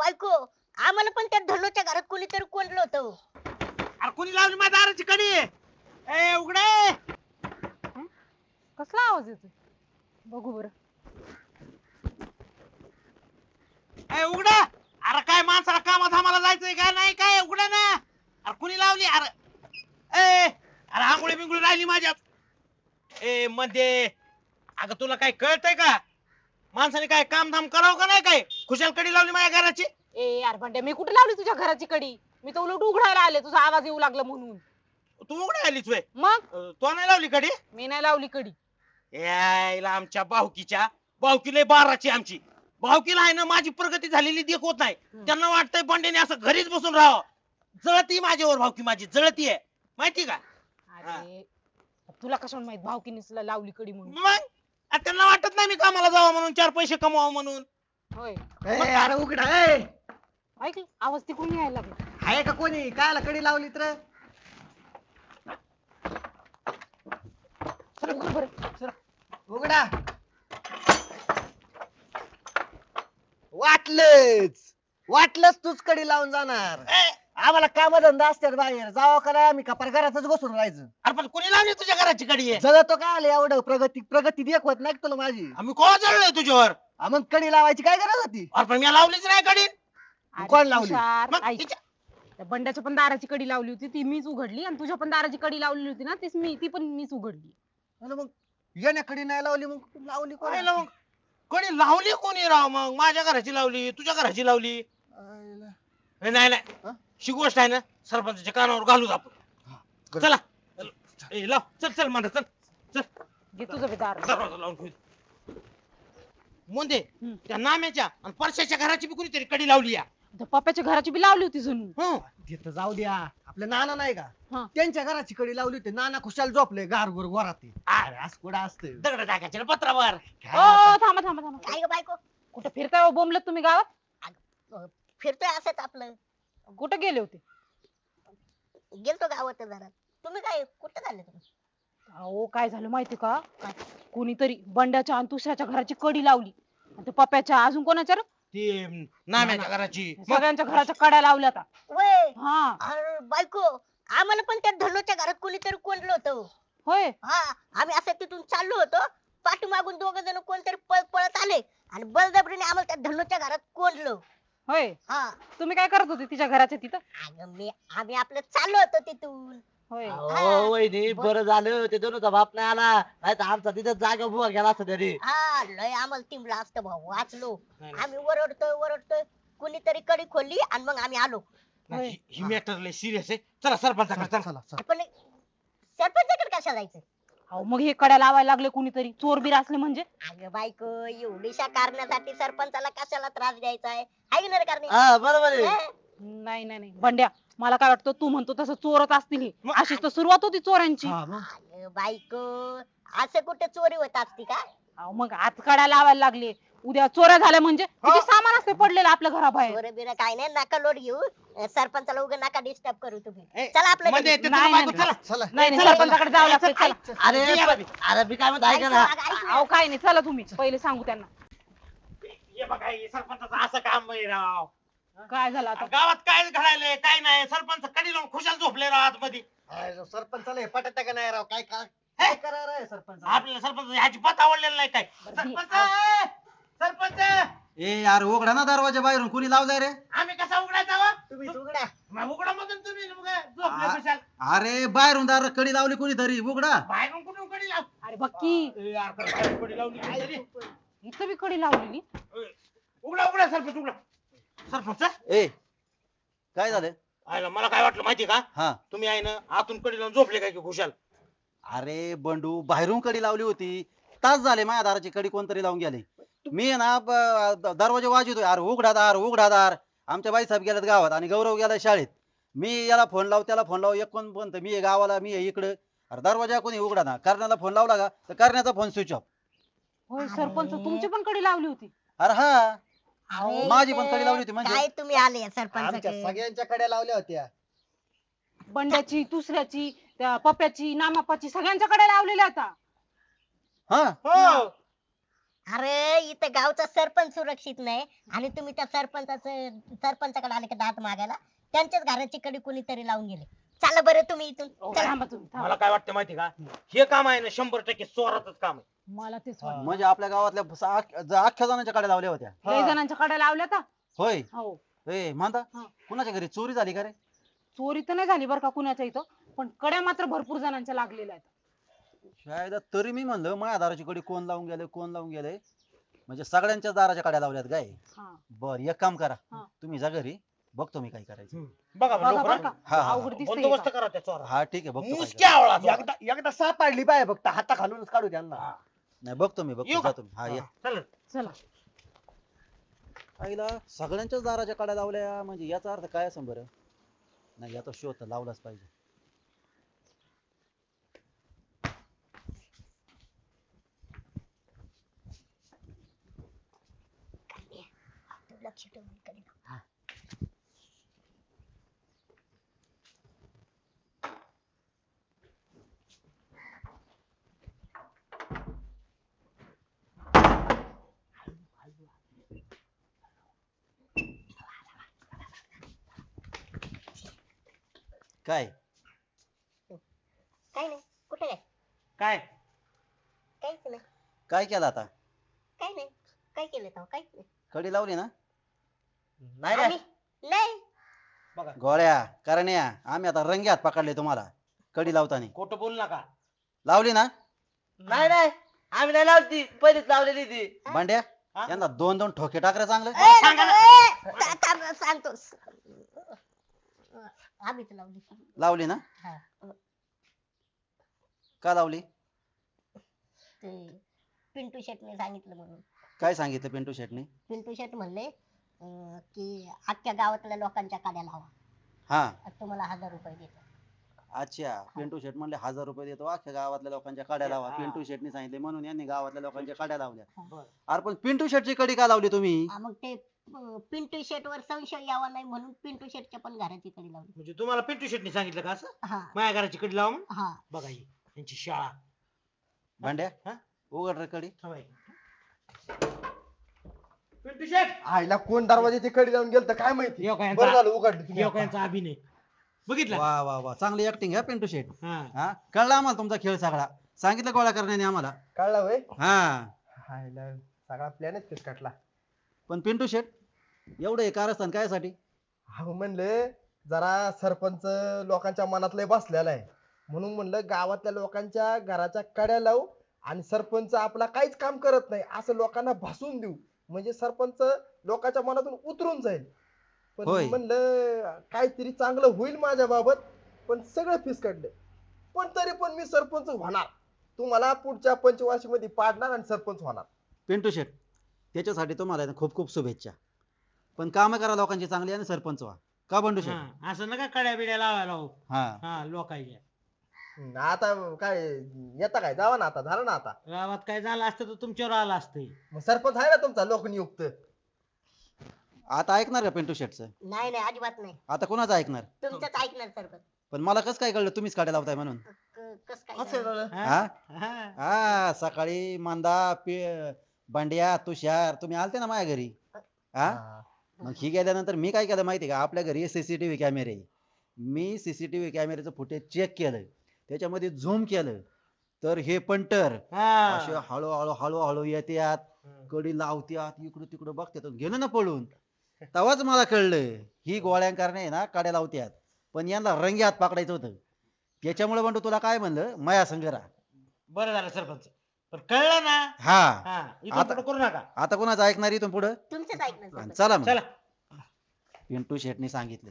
बायको आम्हाला पण त्या धनोच्या घरात कोणीतरी कोंडलं होतं अरे कोणी लावली माझ्या दाराची कडी? ए उघडे! कसला आवाज येतोय? बघू बरं. ए उघडा! अरे काय माणसाला कामात आम्हाला जायचंय काय? नाही काय? उघडा ना! अरे कुणी लावली? अरे ए अरे आंघोळी बिंगुळी राहिली माझ्यात. ए मध्ये अगं तुला काय कळतंय का? माणसाने काय काम धाम करावं का नाही काय? खुशाल कडी लावली माझ्या घराची? ए यार भांड्या मी कुठे लावली तुझ्या घराची कडी? मी तर उलट उघडायला आले तुझा आवाज येऊ लागला म्हणून. तू उघडे आलीच वे मग? तो नाही लावली कडी? मी नाही लावली कडी. यायला आमच्या बाहुकीच्या बाहुकी लय बाराची आमची. बाहुकीला आहे ना माझी प्रगती झालेली देख होत नाही. त्यांना वाटतंय बंडेने असं घरीच बसून राहावं. जळती माझ्यावर भावकी माझी जळती आहे. माहिती का? अरे तुला कशाला माहीत? भावकीनीच लावली कडी म्हणून. मग? आ, त्यांना नाही मी कामाला जावं म्हणून चार पैसे कमवावं म्हणून. होय. ए, अरे उघडा ए. ऐकलं आवाज तिकडून यायला लागला. आहे का कोणी? कायला कडी लावली तर? चला उघड बरं. उघडा. वाटलंच. वाटलंच तूच कडी लावून जाणार. ए, आम्हाला काम धंदा असतात बाहेर. जावं करा आम्ही? का घरातच बसून राहायचं? अरे पण कोणी लावली तुझ्या घराची कडी आहे? जळतो काय आलं एवढं? प्रगती प्रगती देखवत नाही का तुला माझी? आम्ही कोण जळलोय तुझ्यावर? हा, मग कडी लावायची काय गरज होती? अरे पण मी लावलीच नाही कडी. अरे कोण लावली? तुषार, मग ऐक. तिच्या- त्या बंड्याच्या पण दाराची कडी लावली होती ती मीच उघडली आणि तुझ्या पण दाराची कडी लावली होती ना तीच मी ती पण मीच उघडली. मग येण्या कडी नाही लावली मग लावली कोण लावून? कडी लावली कोणी राव मग? माझ्या घराची लावली तुझ्या घराची लावली? नाही नाही. हा? शी गोष्ट आहे ना सरपंचाच्या कानावर घालूच आपण. चला. ए लाव. चल चल म्हणा चल. चल. घे तुझं बी दार. दरवाजा लावून ठेव. मोंदे हम्म. त्या नाम्याच्या आणि परशाच्या घराची बी कुणीतरी कडी लावली या. त्या पप्पाच्या घराची बी लावली होती जणू हं. तिथं जाऊ द्या. आपले नाना नाही हा. का त्यांच्या घराची कडी लावली होती. नाना खुशाल झोपले गारगुर गोरात अरे असं कुठं असतं दगड टाकायचे ना पत्रावर. काय ओ आता? थांबा थांबा थांबा. काय ग बायको? कुठे फिरताय हो बोंबलत तुम्ही गावात? फिरतोय असंच आपलं. कुठे गेले होते? गेलतो गावात जरा. तुम्ही काय कुठं झाले तुम्ही? अहो काय झालं माहिती का? काय कोणीतरी बंड्याच्या आणि तुषाच्या घराची कडी लावली. आणि ते पप्प्याच्या अजून कोणाच्या रे? ती अं, नाम्याच्या घराची. मग? सगळ्यांच्या घराच्या कड्या लावल्या आता वय! हा. अरे बायको आम्हाला पण त्या धनोच्या घरात कोणीतरी कोंडलं होतं. होय. हा आम्ही असं तिथून चाललो होतो. पाठीमागून दोघ जण कोणतरी पळत पळत आले. आणि बळजबरीने आम्हाला त्या धनोच्या घरात कोंडलं. होय? हा. तुम्ही काय करत होते तिच्या घराच्या तिथं? अगं मी आम्ही आपलं चाललो होतो तिथून. होय. हा. वहिनी बरं झालं. ते दोनचा बाप नाही आला. नाही तर आमचा तिथं जागा बुवा गेला असता तरी. हा लय आम्हाला टिमला असतं भाऊ. वाचलो. नाही, नाही. आम्ही वरडतोय वरडतोय कुणीतरी कडी खोलली आणि मग आम्ही आलो. नाही, ही- मॅटर लय सिरियस आहे. चला सरपंचाकडे चला. पण सरपंचाकडे कशा जायचं? अहो मग हे कड्या लावायला लागले कुणीतरी? चोर बीर असले म्हणजे? अगं बायको एवढीशा कारणासाठी सरपंचाला कशाला त्रास द्यायचा आहे? आहे ना रे कारणे? हा बरोबर आहे. हं? नाही नाही नाही. बंड्या मला काय वाटतं तू म्हणतो तसं चोरच असतील हे. मग- अशीच तर सुरुवात होती चोरांची. हा, मग. अगं बायको असं कुठे चोरी होत असती का? अहो मग आज कड्या लावायला लागले. उद्या चोऱ्या झाल्या म्हणजे? किती सामान आपल्या घराबाहेर. बिर काय नाही नका लोड घेऊ. सरपंचाला उगा नका डिस्टर्ब करू तुम्ही. ए, चला आपलं मध्ये घरी. ते तुझं नाही, बायको, नाही, चला. चला नाही नाही चला, सरपंचाकडे जावं लागतं चला. अरे ये अरे मी काय म्हणतो ऐका ना. ऐक. ऐक. अहो काय नाही चला तुम्ही. पहिले सांगू त्यांना. हे बघा हे सरपंचाचं असं काम आहे राव. काय झालं आता? गावात काय घडायलंय काय नाही. सरपंच कडी लावून खुशाल झोपले राव आतमध्ये. अरे, सरपंचाला हे पटत का नाही राव? काय काय काय करा रे सरपंच आपल्याला सरपंच अजिबात आवडलेलं नाही काय? सरपंच सरपंच! ए यार उघडा ना दरवाजा बाहेरून. कुणी लावलाय रे? आम्ही कसा उघडायचा? तुम्ही उघडा. मग उघडा मधून तुम्ही मग झोपले आ- खुशाल अरे बाहेरून दार कडी लावली कुणीतरी. उघडा. बाहेरून कुठून कडी लाव? अरे बक्की. ए, यार, काय कडी लावली कोणीतरी? इथं बी कडी लावलेली ए, उघडा उघडा सरपंच उघडा. सरपंच? ए काय झालं? आयला मला काय वाटलं माहिती का? हा. तुम्ही आहे ना आतून कडी लावून झोपले काय की खुशाल? अरे बंडू बाहेरून कडी लावली होती. तास झाले माझ्या दाराची कडी कोणतरी लावून गेले. मी आहे ना ब- द- दरवाजा वाजवतोय. अरे उघडा दार उघडा दार. आमच्या बाईसाहेब गेल्यात गावात आणि गौरव गेला शाळेत. मी याला फोन लाव त्याला फोन लाव एक कोण पण मी आहे गावाला मी आहे इकडं. अरे दरवाजा कोणी उघडा ना. करण्याला फोन लावला का? तर करण्याचा फोन स्विच ऑफ होय सरपंच तुमची पण कडी लावली होती. अरे हा. माझी पण कडी लावली होती म्हणजे? काय तुम्ही आले आमच्या सरपंच सगळ्यांच्या कड्या लावल्या होत्या. बंड्याची दुसऱ्याची त्या पप्प्याची नामापाची सगळ्यांच्या कड्या लावलेल्या आता. हा. हो. अरे इथं गावचा सरपंच सुरक्षित नाही. आणि तुम्ही त्या सरपंचाचं सरपंचाकडे आले का दात मागायला? त्यांच्याच घराची कडी कोणीतरी लावून गेले. चला बरं तुम्ही इथून ओ, चला. थांबा तुम्ही थांबा. मला काय वाटतं माहिती का? हे काम आहे ना शंभर टक्के चोरातच काम आहे. मला तेच वाटलं. म्हणजे आपल्या गावातल्या स- आख- ज- अख्ख्या जणांच्या कडे लावल्या होत्या. लय जणांच्या कडे लावल्या का? होय. हो. ए म्हणता हा. कुणाच्या घरी? चोरी झाली का रे? चोरी तर नाही झाली बरं का कुणाच्या इथं? पण कड्या मात्र भरपूर जणांच्या लागलेल्या आहेत. शायद तरी मी म्हणलं माझ्या दाराची कडी कोण लावून गेले कोण लावून गेले म्हणजे सगळ्यांच्या दाराच्या कड्या लावल्यात गाय हा. बर एक काम करा. हा. तुम्ही जा घरी बघतो मी काय करायचं. बघा बघा बरं हा. का हा, हा. अवघड दिसतंय बंदोबस्त का? करा त्या चोरा हा ठीक आहे बघतो काय मुसक्या आवळा चोरा. एकदा एकदा सापडली पाहिजे फक्त हाता घालूनच काढू त्यांना. नाही बघतो मी येऊ बघतो का? हा ये. चला. चला. आईला सगळ्यांच्याच दाराच्या कड्या लावल्या म्हणजे याचा अर्थ काय असं बरं? नाही याचा शोध तर लावलाच पाहिजे तू लक्ष ठेवून कडी लाव. काय? काय नाही कुठे काय काय? काहीच नाही. काय केलं आता? काय नाही काय केलं तेव्हा काहीच नाही. कडी लावली ना? नाही रे. आम्ही- नाही. गोळ्या करण्या आम्ही आता रंग्यात पकडले तुम्हाला कडी लावताना. खोटं बोल नका. लावली ना? नाही नाही. आम्ही नाही लावली पहिलीच लावलेली ती. भांड्या हा? यांना दोन दोन ठोके टाकरे चांगलं. ए, सांगा ना. ए, था- थांब, आम्हीच लावली. लावली ना? हा. का लावली? ते पिंटू शेटने सांगितलं म्हणून. काय सांगितलं पिंटू शेटने? पिंटू शेट म्हणले अं, की अख्ख्या गावातल्या लोकांच्या काड्या लावा. हा. तुम्हाला हजार रुपये देतो अच्छा पिंटू शेट म्हणले हजार रुपये देतो अख्ख्या गावातल्या लोकांच्या काड्या लावा. हा. पिंटू शेटने सांगितले म्हणून यांनी गावातल्या लोकांच्या काड्या लावल्या. हा. अरे पण पिंटू शेटची कडी का लावली तुम्ही? हा, मग ते अं, पिंटू शेट वर संशय यावा नाही म्हणून पिंटू शेटच्या पण घराची कडी लावली. म्हणजे तुम्हाला पिंटू शेटने सांगितलं का असं? हा. माझ्या घराची कडी लावा म्हणून? हा. बघा ही यांची शाळा. भांड्या? हा? उघड रे कडी. थांबा. पिंटू शेट! आईला कोण दरवाजाची कडी लावून गेलं काय माहिती? यो काय बरं यांचा- झालं उघडली तुम्ही यो आता. काय यांचा अभिनय? बघितला? वा वा वा. चांगली ऍक्टिंग आहे पिंटू शेट हा. हा? कळला आम्हाला तुमचा खेळ सगळा? सांगितलं गोळा करण्याने आम्हाला? कळला होय? हा. आईला सगळा प्लॅनच फिसकटला पण पिंटू शेट एवढं हे कारस्थान काय साठी अहो म्हणलं जरा सरपंच लोकांच्या मनात लय बसलेला आहे. म्हणून म्हणलं गावातल्या लोकांच्या घराच्या कड्या लावू आणि सरपंच आपला काहीच काम करत नाही. असं लोकांना भासून देऊ. म्हणजे सरपंच लोकांच्या मनातून उतरून जाईल. पण होय. म्हणलं काहीतरी चांगलं होईल माझ्या बाबत पण सगळं फिसकटलं पण तरी पण मी सरपंच होणार. तुम्हाला पुढच्या पंचवार्षिकमध्ये पाडणार आणि सरपंच होणार. पिंटू शेट त्याच्यासाठी तुम्हाला आहे ना खूप खूप शुभेच्छा. पण काम करा लोकांची चांगली आणि सरपंच व्हा. का बंडू शेट हा, असं नका कड्या बिड्या लावायला हो. हा. हा लोकांच्या. हम्म, आता काय येता काय? जावा ना आता झालं ना आता. गावात काय झालं असतं तर तुमच्यावर आलं असतं. मग सरपंच आहे ना तुमचा लोकनियुक्त? आता ऐकणार का पिंटू शेटचं? नाही नाही अजिबात नाही. आता कोणाचं ऐकणार? तुमचंच ऐकणार सरपंच पण मला कसं काय कळलं तुम्हीच काढे लावताय म्हणून? क- कस काय असं झालं? झालं. हा? हा. हा सकाळी मांदा पे बांड्या तुषार तुम्ही आलते ना माझ्या घरी? हा. मग ही गेल्यानंतर मी काय केलं माहिती का? आपल्या घरी सीसीटीव्ही कॅमेरे आहे. मी सीसीटीव्ही कॅमेऱ्याचं फुटेज चेक केलं. त्याच्यामध्ये झूम केलं. तर हे पंटर हा. असे हळूहळू हळूहळू येत्यात कडी लावत्यात इकडं तिकडं बघतात गेलं ना पळून. तेव्हाच मला कळलं ही गोळ्या करणे ना काड्या लावत्यात. पण यांना रंगी हात पकडायचं होतं. त्याच्यामुळे म्हणतो तुला काय म्हणलं? माया संगरा बरं झालं सरपंच. पण कळलं ना? हा. हा इथून आता- पुढं करू नका. आता कोणाचं ऐकणार इथून पुढं? तुमचंच ऐकणार चला मग. चला. पिंटू शेटने सांगितले